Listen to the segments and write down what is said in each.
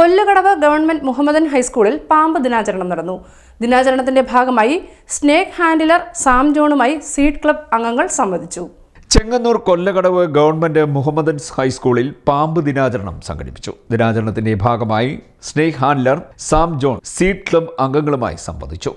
കൊല്ലുകടവ് government Mohammedan ഹൈസ്കൂളിൽ പാമ്പ് ദിനാചരണം നടന്നു. ദിനാചരണത്തിന്റെ ഭാഗമായി സ്നേക് ഹാൻഡിലർ സാം ജോണുമായി സീഡ് ക്ലബ് അംഗങ്ങൾ സംവദിച്ചു. ചെങ്ങന്നൂർ കൊല്ലകടവ് ഗവൺമെന്റ് മുഹമ്മദൻ ഹൈസ്കൂളിൽ പാമ്പ് ദിനാചരണം സംഘടിപ്പിച്ചു. ദിനാചരണത്തിന്റെ ഭാഗമായി snake handler Sam John seed club അംഗങ്ങളുമായി സംവദിച്ചു.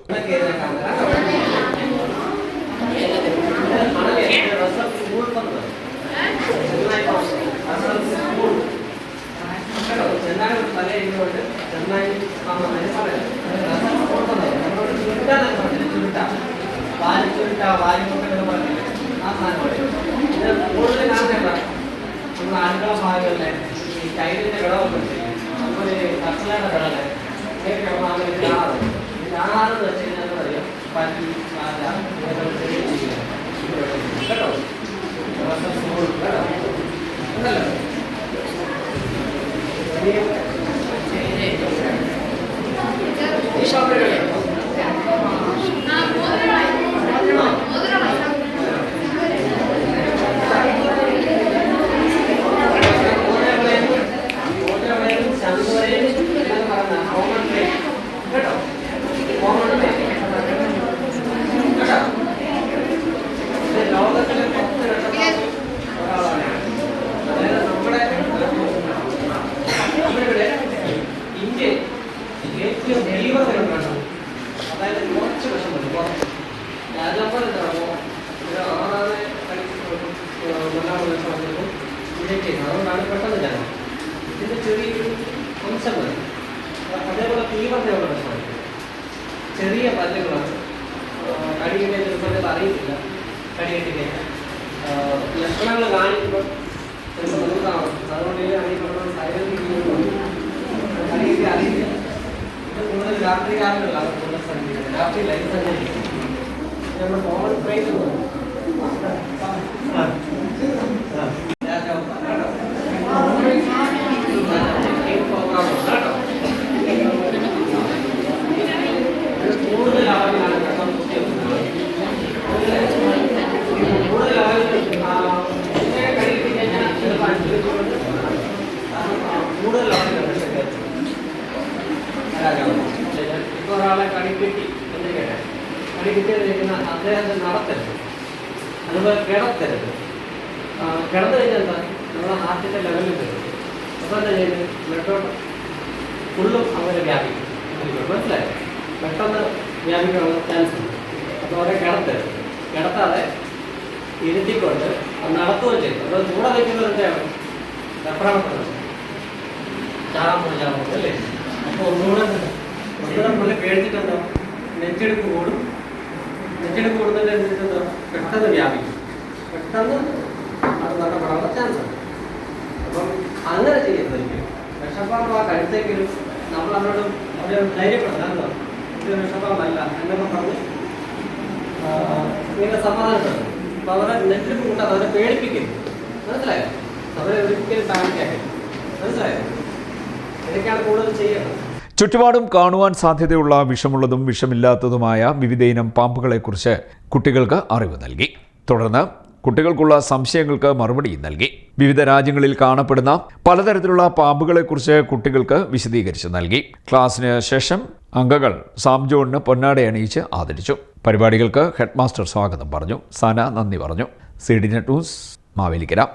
ആളുകളെ ഭാഗമല്ലേ ഈ ടൈലിന്റെ ഘടകമൊക്കെ അതുപോലെ കർഷകരുടെ ഘടകം കാണാറ് കാണാറ് വെച്ച് കഴിഞ്ഞാൽ പാല сейчас ഇൻജക്ട് ചെയ്യുന്നത് അതുകൊണ്ടാണ് പെട്ടെന്ന് ഞാൻ ഇതിൻ്റെ ചെറിയൊരു അംശം മതി അതേപോലെ തീവ്രതയുള്ള വിഷമാണ് ചെറിയ പല്ലുകളാണ് കടിയുടെ ചിലപ്പോൾ അറിയത്തില്ല കടിയേറ്റ് കഴിഞ്ഞാൽ ലക്ഷണങ്ങൾ കാണിക്കുമ്പോൾ ചിലപ്പോൾ നമുക്കാവും അതുകൊണ്ട് ഈ അടി പറഞ്ഞ സൈലന്റ് ചെയ്യുമ്പോൾ കടിയേറ്റ് അറിയില്ല ഇത് കൂടുതൽ രാത്രി കാലങ്ങളിലാണ് കൂടുതൽ സഞ്ചരിക്കുന്നത് രാത്രി ലൈഫ് സഞ്ചരിക്കുന്നത് നമ്മുടെ കോമൺ ട്രെയിൻ കൂടുതൽ കടിക്കെട്ടിയത് കഴിക്കുന്ന അദ്ദേഹത്തെ നടത്തരുത്. അതുപോലെ കിടത്തരുത്. കിടന്നു കഴിഞ്ഞാൽ എന്താ? നമ്മുടെ ഹാർട്ടിന്റെ ലെവലിൽ വരും അപ്പോൾ എന്താ ചെയ്യുന്നത് ബ്ലഡോട്ട് ഫുള്ളും അങ്ങനെ വ്യാപിക്കും. മനസ്സിലായി? പെട്ടെന്ന് വ്യാപിക്കാനുള്ള ചാൻസ് ഉണ്ട്. അപ്പോൾ അവരെ കിടത്തരുത്. കിടത്താതെ ഇരുത്തിക്കൊണ്ട് അത് നടത്തുകയും ചെയ്യും. അപ്പോൾ കൂടെ നിൽക്കുന്നത് എന്താണ് പോകും ചാടാൻ പോകും അല്ലേ അപ്പോൾ ഒന്നുകൂടെ ഒന്നുകൂടെ പുള്ളി പേടിച്ചിട്ടുണ്ടോ നെഞ്ചെടുപ്പ് കൂടും. നെഞ്ചെടുപ്പ് കൂടുന്നതിനനുസരിച്ച് എന്താ പെട്ടെന്ന് വ്യാപിക്കും. പെട്ടെന്ന് അത് നഷ്ടപ്പെടാനുള്ള ചാൻസ് ഉണ്ട് അപ്പം അങ്ങനെ ചെയ്യുന്നതായിരിക്കും വിഷപ്പാമ്പ് ആ കഴുത്തേക്കിലും നമ്മൾ അവരോട് അവരെ ധൈര്യപ്പെടുത്താൻ ഇത് വിഷപ്പാമ്പല്ല എന്നൊക്കെ പറഞ്ഞ് ഇങ്ങനെ സമാധാനപ്പെടും അപ്പൊ അവരെ നെറ്റിൽ കൂട്ടാതെ അവരെ പേടിപ്പിക്കരുത്. മനസ്സിലായോ? അവരെ ഒരിക്കലും പാനിക്കാക്കരുത് മനസ്സിലായോ? ഇതൊക്കെയാണ് കൂടുതൽ ചെയ്യേണ്ടത്. ചുറ്റുപാടും കാണുവാൻ സാധ്യതയുള്ള വിഷമുള്ളതും വിഷമില്ലാത്തതുമായ വിവിധയിനം പാമ്പുകളെക്കുറിച്ച് കുട്ടികൾക്ക് അറിവ് നൽകി. തുടർന്ന് കുട്ടികൾക്കുള്ള സംശയങ്ങൾക്ക് മറുപടി നൽകി. വിവിധ രാജ്യങ്ങളിൽ കാണപ്പെടുന്ന പലതരത്തിലുള്ള പാമ്പുകളെക്കുറിച്ച് കുട്ടികൾക്ക് വിശദീകരിച്ച് നൽകി. ക്ലാസ്സിന് ശേഷം അംഗങ്ങൾ സാംജോണിന് പൊന്നാട അണിയിച്ച് ആദരിച്ചു. പരിപാടികൾക്ക് ഹെഡ്മാസ്റ്റർ സ്വാഗതം പറഞ്ഞു. സന നന്ദി പറഞ്ഞു. C D net news Mavelikkara.